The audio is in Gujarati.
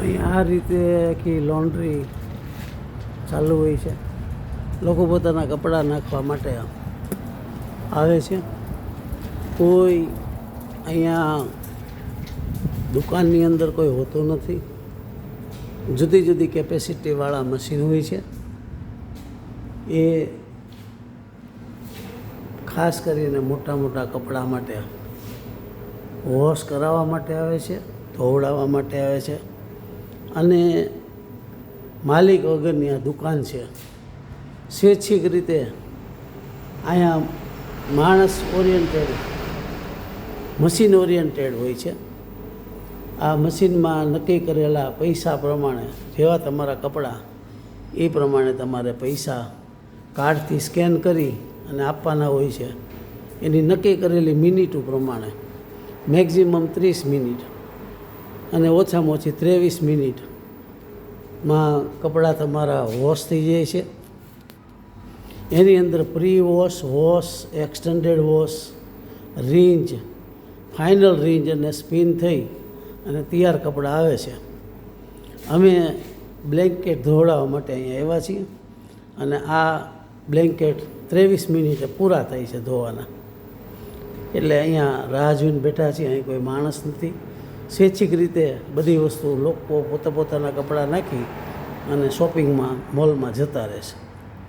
અહીં આ રીતે આખી લોન્ડ્રી ચાલુ હોય છે. લોકો પોતાના કપડાં નાખવા માટે આવે છે. કોઈ અહીંયા દુકાનની અંદર કોઈ હોતું નથી. જુદી જુદી કેપેસિટીવાળા મશીન હોય છે. એ ખાસ કરીને મોટા મોટા કપડાં માટે વોશ કરાવવા માટે આવે છે, ધોવડાવવા માટે આવે છે. અને માલિક વગરની આ દુકાન છે. સ્વૈચ્છિક રીતે અહીંયા માણસ ઓરિએન્ટેડ મશીન ઓરિએન્ટેડ હોય છે. આ મશીનમાં નક્કી કરેલા પૈસા પ્રમાણે જેવા તમારા કપડાં, એ પ્રમાણે તમારે પૈસા કાર્ડથી સ્કેન કરી અને આપવાના હોય છે. એની નક્કી કરેલી મિનિટો પ્રમાણે મેક્ઝિમમ ત્રીસ મિનિટ અને ઓછામાં ઓછી ત્રેવીસ મિનિટમાં કપડાં તમારા વોશ થઈ જાય છે. એની અંદર pre wash wash extended wash rinse final rinse અને સ્પિન થઈ અને તૈયાર કપડાં આવે છે. અમે બ્લેન્કેટ ધોવડાવવા માટે અહીંયા આવ્યા છીએ અને આ બ્લેન્કેટ ત્રેવીસ મિનિટે પૂરા થાય છે ધોવાના. એટલે અહીંયા રાહ જોઈને બેઠા છીએ, અહીં કોઈ માણસ નથી. સ્વૈચ્છિક રીતે બધી વસ્તુ લોકો પોતા પોતાના કપડાં નાખી અને શોપિંગમાં મોલમાં જતા રહેશે